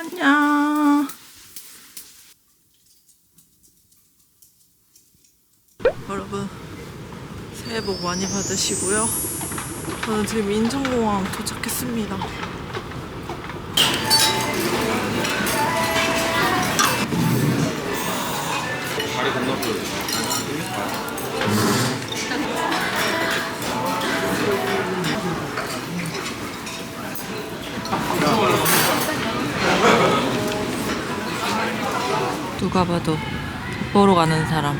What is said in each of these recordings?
안녕. 여러분 새해 복 많이 받으시고요. 저는 지금 인천공항 도착했습니다. 다리 건너서 누가 봐도 삿포로 가는 사람.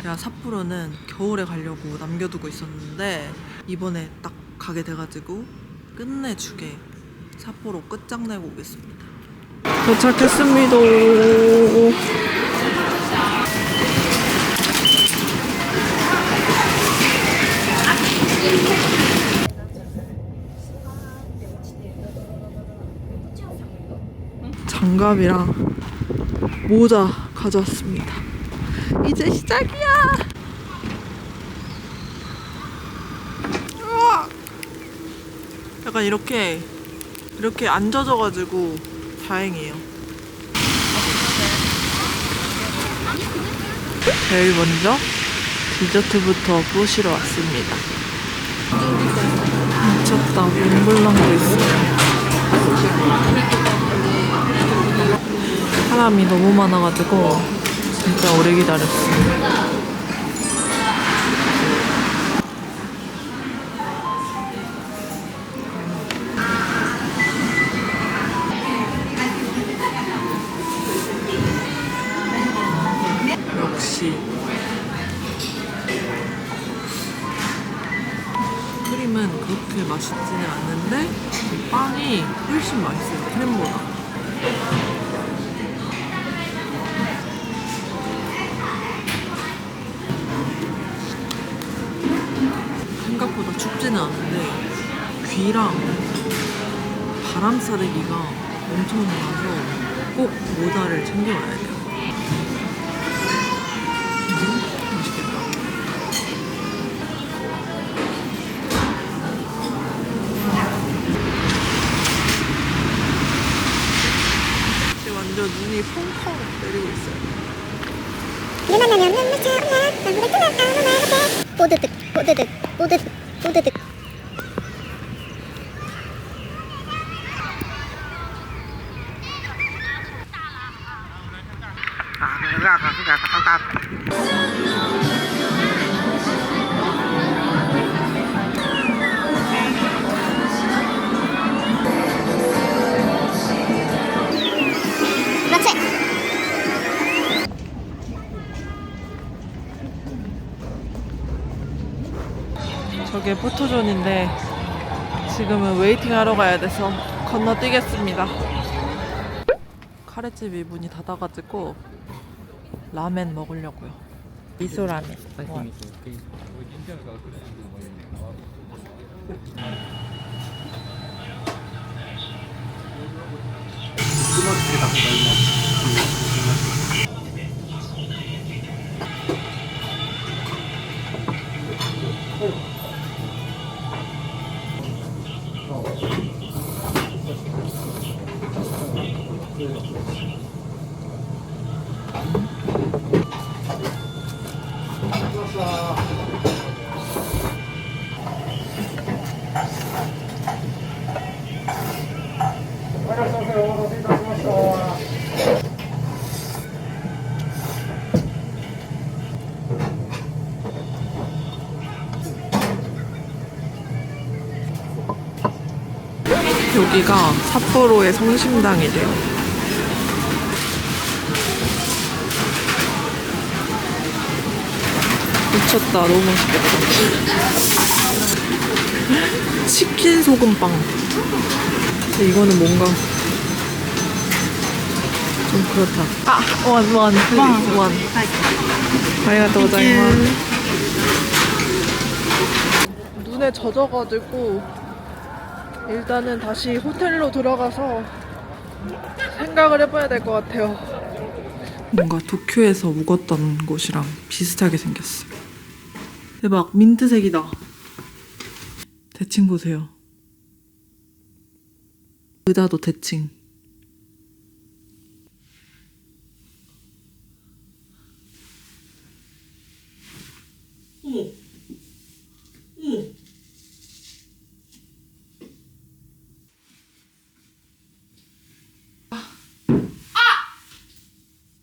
제가 삿포로는 겨울에 가려고 남겨두고 있었는데 이번에 딱 가게 돼가지고 끝내주게 삿포로 끝장내고 오겠습니다. 도착했습니다. 장갑이랑 모자 가져왔습니다. 이제 시작이야. 약간 이렇게 이렇게 안 젖어가지고 다행이에요. 제일 먼저 디저트부터 보시러 왔습니다. 미쳤다. 몽블랑도 있어요. 사람이 너무 많아가지고 진짜 오래 기다렸어요. 역시 크림은 그렇게 맛있지는 않는데 이 빵이 훨씬 맛있어요 크림보다. 귀랑 바람 쏴대기가 엄청 나서 꼭 모자를 챙겨와야 돼요. 음, 맛있겠다. 지금 완전 눈이 펑펑 내리고 있어요. 비 만나면 눈물 차오르나 방구를 끊어 아무 말 못해 뽀드득 뽀드득 뽀드득 뽀드득 그렇지 저게 포토존인데 지금은 웨이팅 하러 가야 돼서 건너뛰겠습니다. 카레집이 문이 닫아가지고 라멘 먹으려고요. 미소 라멘. 와. 여기가 삿포로의 성심당이래요. 미쳤다. 너무 맛있겠다. 치킨 소금빵. 근데 이거는 뭔가 좀 그렇다. 아, 원, 원, 플리즈, 원. 아리가또 고자이마스. 눈에 젖어가지고 일단은 다시 호텔로 들어가서 생각을 해봐야 될 것 같아요. 뭔가 도쿄에서 묵었던 곳이랑 비슷하게 생겼어요. 대박, 민트색이다. 대칭 보세요. 의자도 대칭.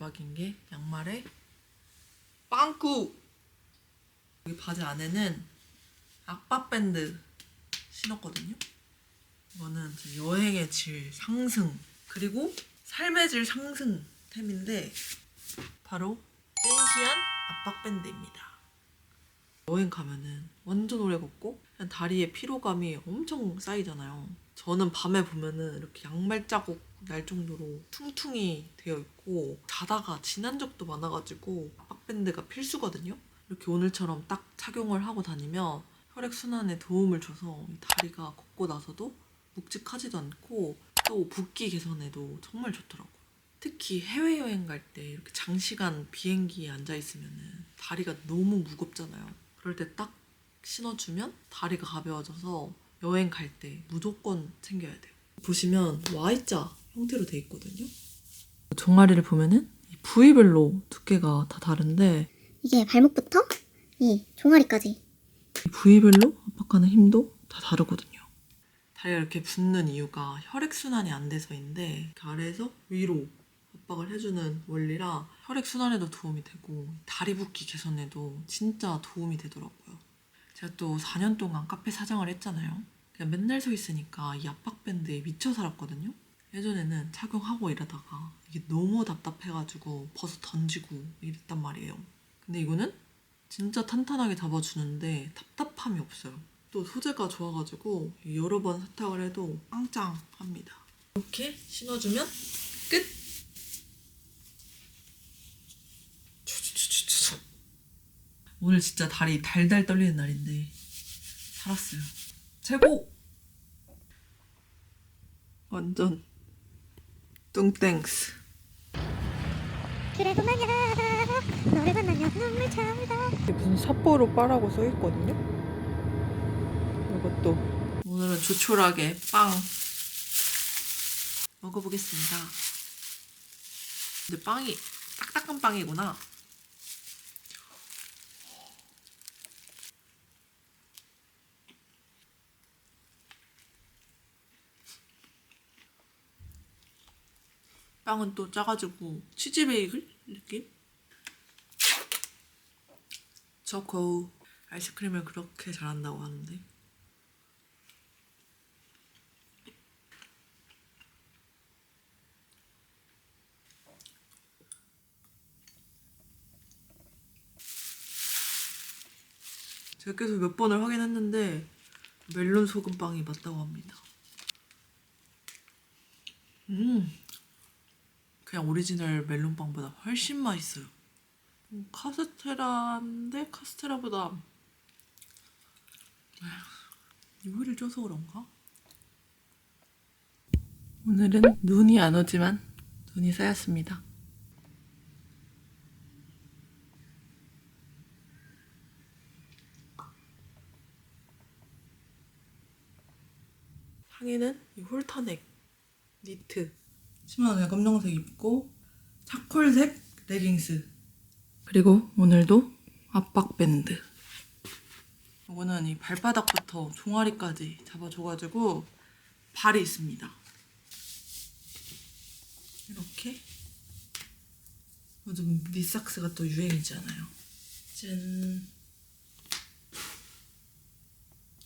대박인 게 양말에 빵꾸 여기 바지 안에는 악바 밴드 신었거든요. 이거는 제 여행의 질 상승 그리고 삶의 질 상승템인데 바로 댄시한 압박 밴드입니다. 여행 가면은 완전 오래 걷고 다리에 피로감이 엄청 쌓이잖아요. 저는 밤에 보면은 이렇게 양말 자국 날 정도로 퉁퉁이 되어 있고 자다가 지난 적도 많아가지고 압박밴드가 필수거든요. 이렇게 오늘처럼 딱 착용을 하고 다니면 혈액 순환에 도움을 줘서 이 다리가 걷고 나서도 묵직하지도 않고 또 붓기 개선에도 정말 좋더라고요. 특히 해외여행 갈 때 이렇게 장시간 비행기에 앉아 있으면은 다리가 너무 무겁잖아요. 그럴 때 딱 신어주면 다리가 가벼워져서 여행 갈 때 무조건 챙겨야 돼요. 보시면 Y자 형태로 돼 있거든요. 종아리를 보면은 이 부위별로 두께가 다 다른데 이게 발목부터 이 종아리까지 이 부위별로 압박하는 힘도 다 다르거든요. 다리가 이렇게 붓는 이유가 혈액순환이 안 돼서인데 아래에서 위로 압박을 해주는 원리라 혈액순환에도 도움이 되고 다리 붓기 개선에도 진짜 도움이 되더라고요. 제가 또 4년 동안 카페 사장을 했잖아요. 그냥 맨날 서 있으니까 이 압박밴드에 미쳐 살았거든요. 예전에는 착용하고 이러다가 이게 너무 답답해가지고 벗어 던지고 이랬단 말이에요. 근데 이거는 진짜 탄탄하게 잡아주는데 답답함이 없어요. 또 소재가 좋아가지고 여러 번 세탁을 해도 짱짱합니다. 이렇게 신어주면 끝! 오늘 진짜 다리 달달 떨리는 날인데 살았어요. 최고! 완전 뚱땡스. 그래도 말야 너를 만나면 눈물 이게 무슨 삿포로 바라고 써 있거든요. 이것도 오늘은 조촐하게 빵 먹어보겠습니다. 근데 빵이 딱딱한 빵이구나. 빵은 또 짜가지고 치즈 베이글 느낌? 초코 아이스크림을 그렇게 잘한다고 하는데 제가 계속 몇 번을 확인했는데 멜론 소금빵이 맞다고 합니다. 음, 그냥 오리지널 멜론빵보다 훨씬 맛있어요. 음, 카스테라인데 카스테라보다 아휴, 요리를 줘서 그런가? 오늘은 눈이 안 오지만 눈이 쌓였습니다. 상의는 이 홀터넥 니트 치마는 그냥 검정색 입고 차콜색 레깅스. 그리고 오늘도 압박밴드. 이거는 이 발바닥부터 종아리까지 잡아줘가지고 발이 있습니다. 이렇게. 요즘 니삭스가 또 유행이잖아요? 짠.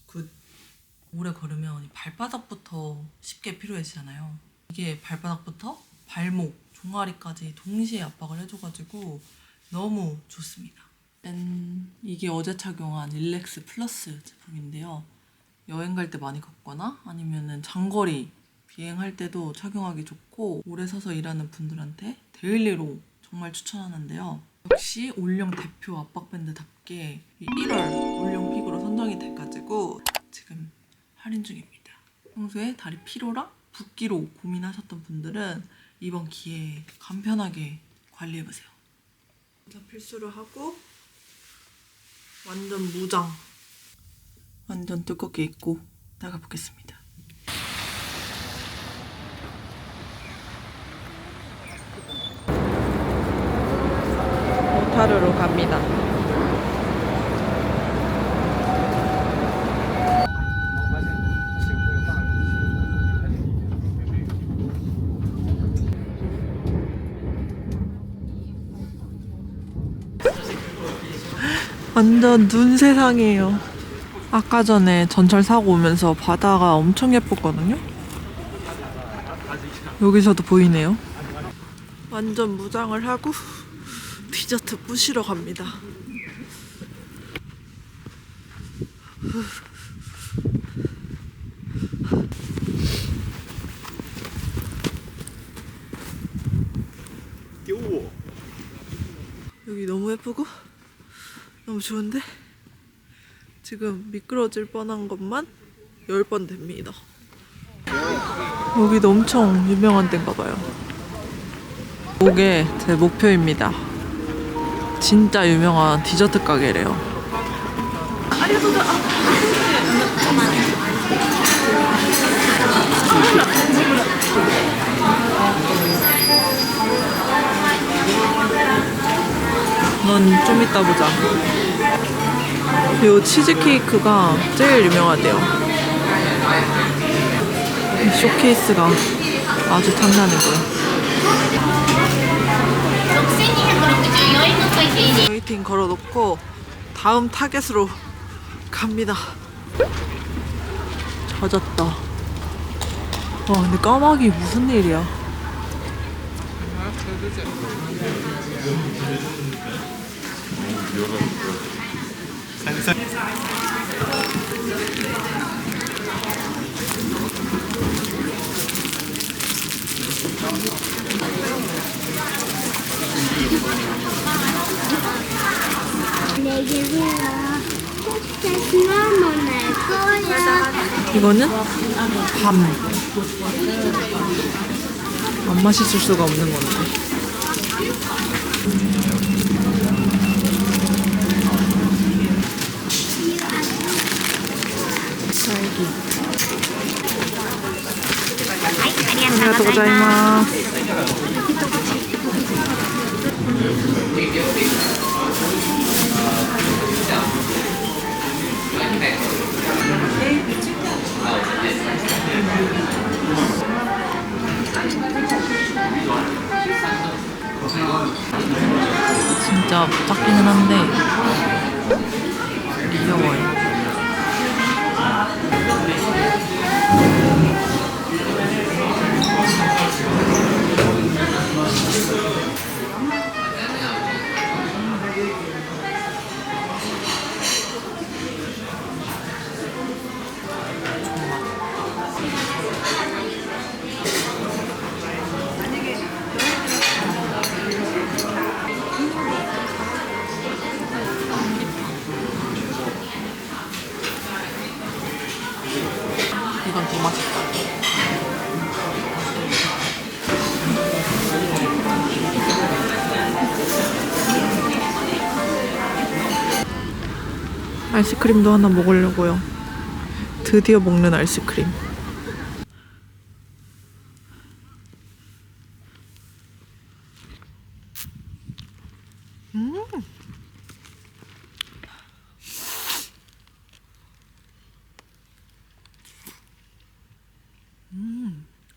굿. 오래 걸으면 이 발바닥부터 쉽게 필요해지잖아요. 이게 발바닥부터 발목, 종아리까지 동시에 압박을 해줘가지고 너무 좋습니다. 짠! 이게 어제 착용한 릴렉스 플러스 제품인데요. 여행 갈 때 많이 걷거나 아니면은 장거리 비행할 때도 착용하기 좋고 오래 서서 일하는 분들한테 데일리로 정말 추천하는데요. 역시 올영 대표 압박밴드답게 이 1월 올영 픽으로 선정이 돼가지고 지금 할인 중입니다. 평소에 다리 피로랑 붓기로 고민하셨던 분들은 이번 기회에 간편하게 관리해보세요. 자, 필수로 하고 완전 무장 완전 두껍게 입고 나가보겠습니다. 오타루로 갑니다. 완전 눈 세상이에요. 아까 전에 전철 사고 오면서 바다가 엄청 예뻤거든요. 여기서도 보이네요. 완전 무장을 하고 디저트 부시러 갑니다. 여기 너무 예쁘고 너무 좋은데 지금 미끄러질 뻔한 것만 10번 됩니다. 여기도 엄청 유명한 데인가 봐요. 이게 제 목표입니다. 진짜 유명한 디저트 가게래요. 넌 좀 이따 보자. 요 치즈케이크가 제일 유명하대요. 이 쇼케이스가 아주 탐나는 거예요. 웨이팅 걸어놓고 다음 타겟으로 갑니다. 젖었다. 와 근데 까마귀 무슨 일이야? 이거는 밤. 안 맛있을 수가 없는 건데. ありがとうございます。 아이스크림도 하나 먹으려고요. 드디어 먹는 아이스크림.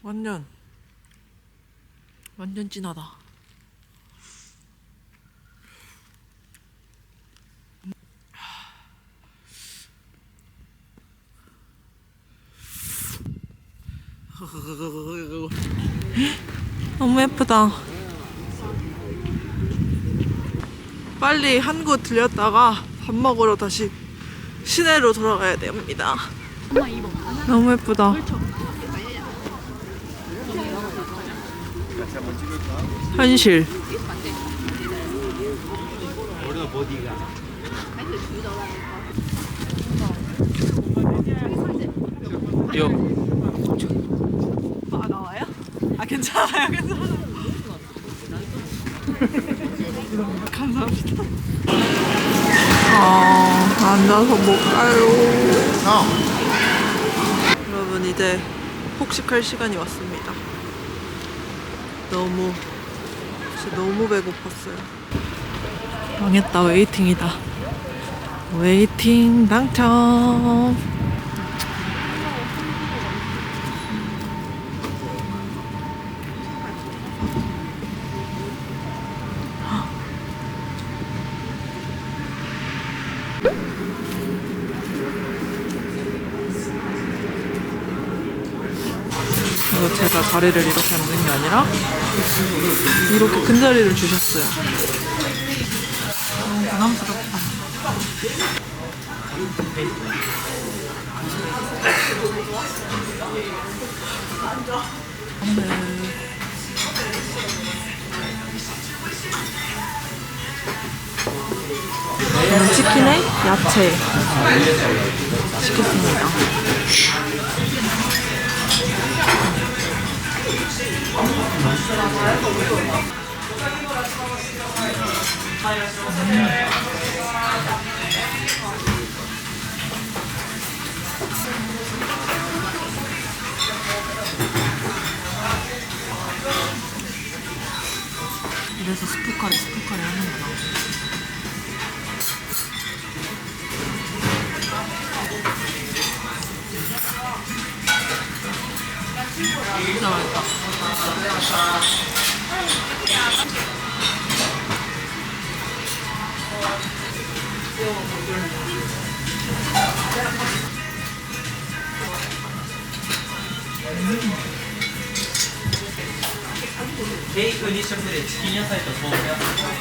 완전 완전 진하다. 너무 예쁘다. 빨리 한 곳 들렸다가 밥 먹으러 다시 시내로 돌아가야 됩니다. 너무 예쁘다. 현실. 요. 괜찮아요, 괜찮아요. 감사합니다. 아 앉아서 못 가요. 여러분 이제 폭식할 시간이 왔습니다. 너무 진짜 너무 배고팠어요. 망했다 웨이팅이다. 웨이팅 당첨. 자리를 이렇게 앉는 게 아니라 이렇게 큰 자리를 주셨어요. 너무 부담스럽다. 저는 치킨에 야채 시켰습니다. 이래서 스프카레 스프카레 하는구나.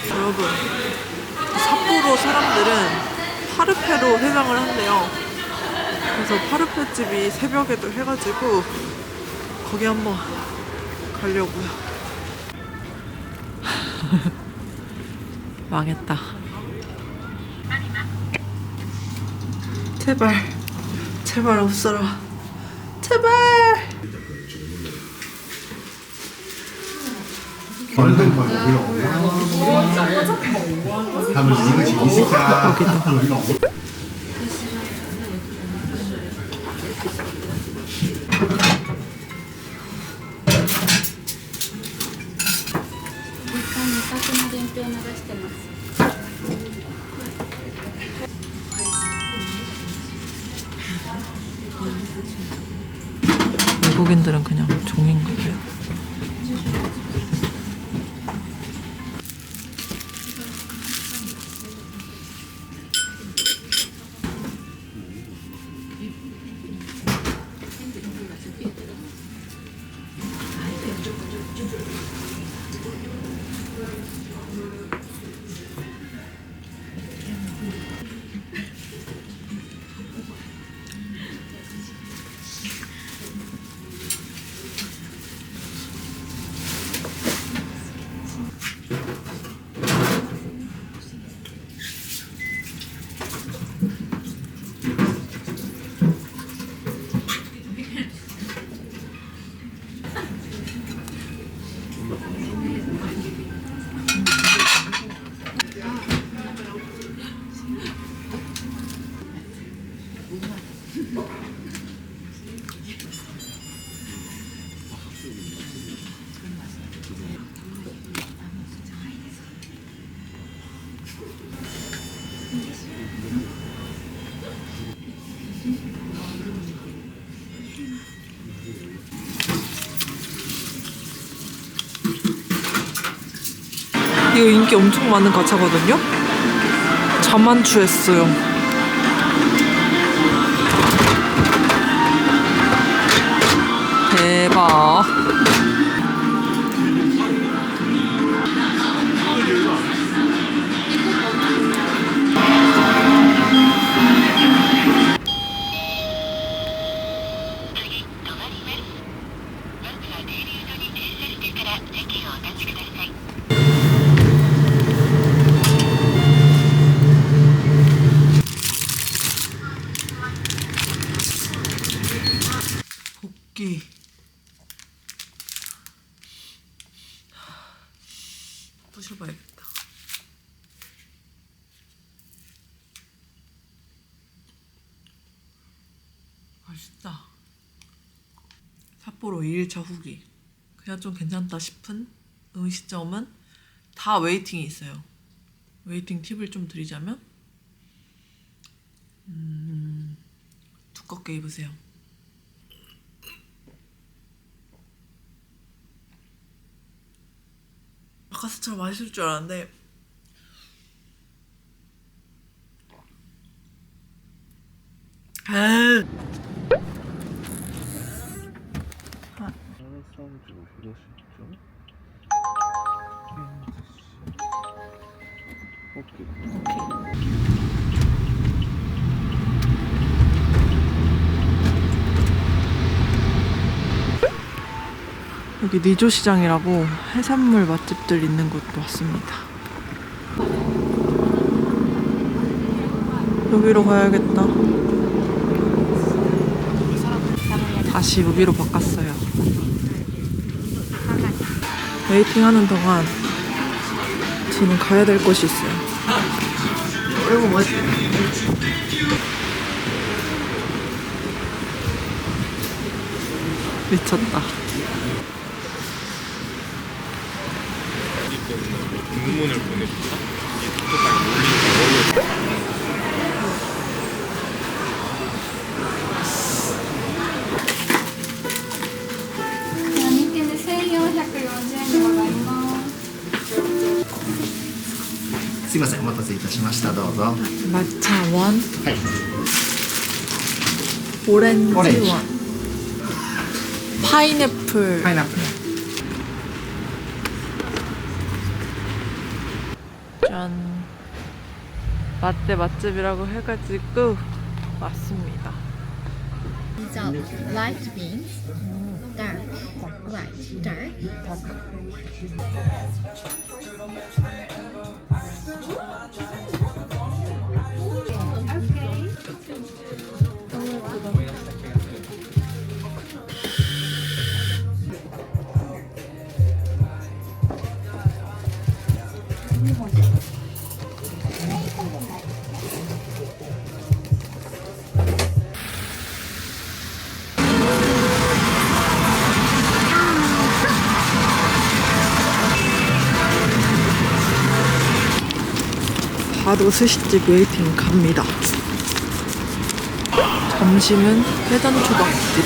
여러분, 삿포로 사람들은 파르페로 해장을 한대요. 그래서 파르페 집이 새벽에도 해가지고 거기 한번 가려고요. 망했다. 제발, 제발 없어라. 제발. 얼른 없나? 하면 이거 재밌을까? 이거 인기 엄청 많은 가차거든요? 자만추했어요. 맛있다. 삿포로 2일차 후기. 그냥 좀 괜찮다 싶은 음식점은 다 웨이팅이 있어요. 웨이팅 팁을 좀 드리자면 음, 두껍게 입으세요. 바카스처럼 맛있을 줄 알았는데 아 해산주 히로시죠 오케이 여기 니조 시장이라고 해산물 맛집들 있는 곳도 왔습니다. 여기로 가야겠다. 다시 여기로 바꿨어요. 웨이팅 하는 동안 저는 가야 될 곳이 있어요. 미쳤다. 공문을 보내줬다? んお待たせいたしましたどうぞ matcha 원, はい 오렌지 오렌지. 원, 파인애플, パイナップル 짠. 라떼 맛집이라고 해가지고 왔습니다. These are light beans, dark, white, dark. 음? 바로 스시집 웨이팅 갑니다. 점심은 회전 초밥집.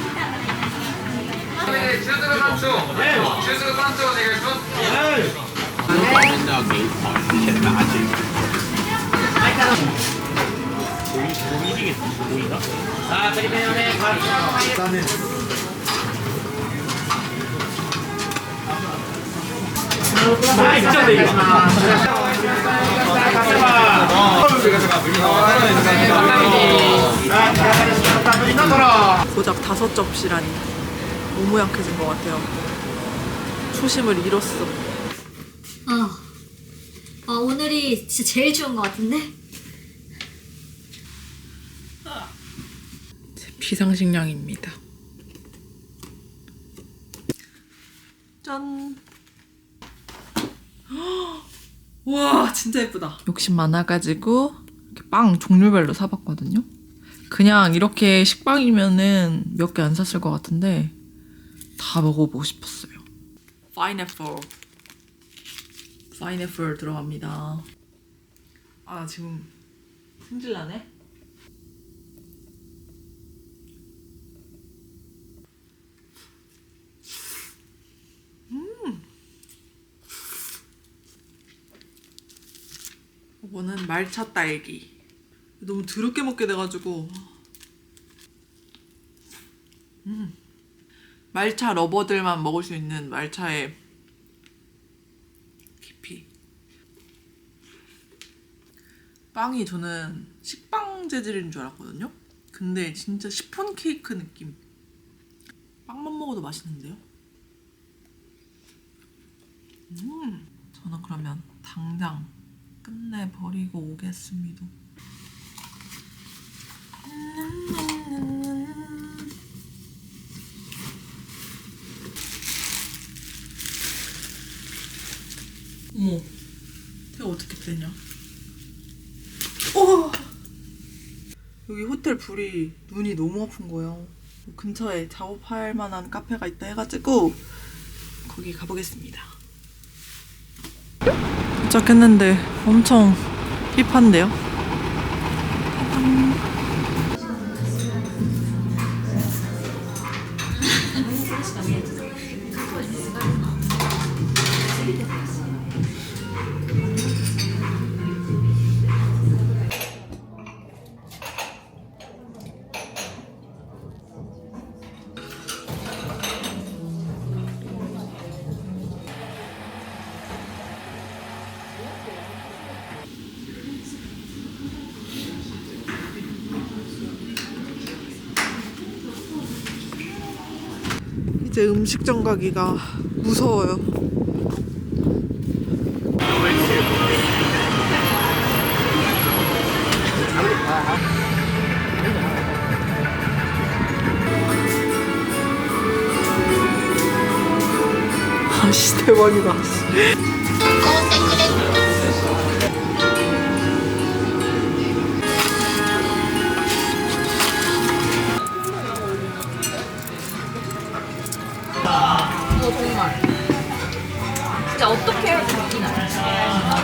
지하철 카페에서 고작 다섯 접시라니 너무 약해진 것 같아요. 초심을 잃었어. 아, 아 오늘이 진짜 제일 추운 것 같은데? 비상식량입니다. 짠. 와 진짜 예쁘다. 욕심 많아가지고 이렇게 빵 종류별로 사봤거든요. 그냥 이렇게 식빵이면은 몇 개 안 샀을 것 같은데 다 먹어보고 싶었어요. 파인애플. 파인애플 들어갑니다. 아 지금 승질 나네. 이거는 말차 딸기. 너무 더럽게 먹게 돼가지고 말차 러버들만 먹을 수 있는 말차의 깊이. 빵이 저는 식빵 재질인 줄 알았거든요. 근데 진짜 시폰 케이크 느낌. 빵만 먹어도 맛있는데요? 음, 저는 그러면 당장 끝내버리고 오겠습니다. 어머, 태가 어떻게 되냐? 오! 여기 호텔 불이 눈이 너무 아픈 거예요. 근처에 작업할 만한 카페가 있다 해가지고 거기 가보겠습니다. 도착했는데 엄청 힙한데요? 음식점 가기가 무서워요. 아씨 대박이다. 진짜 어떻게 해야 되나?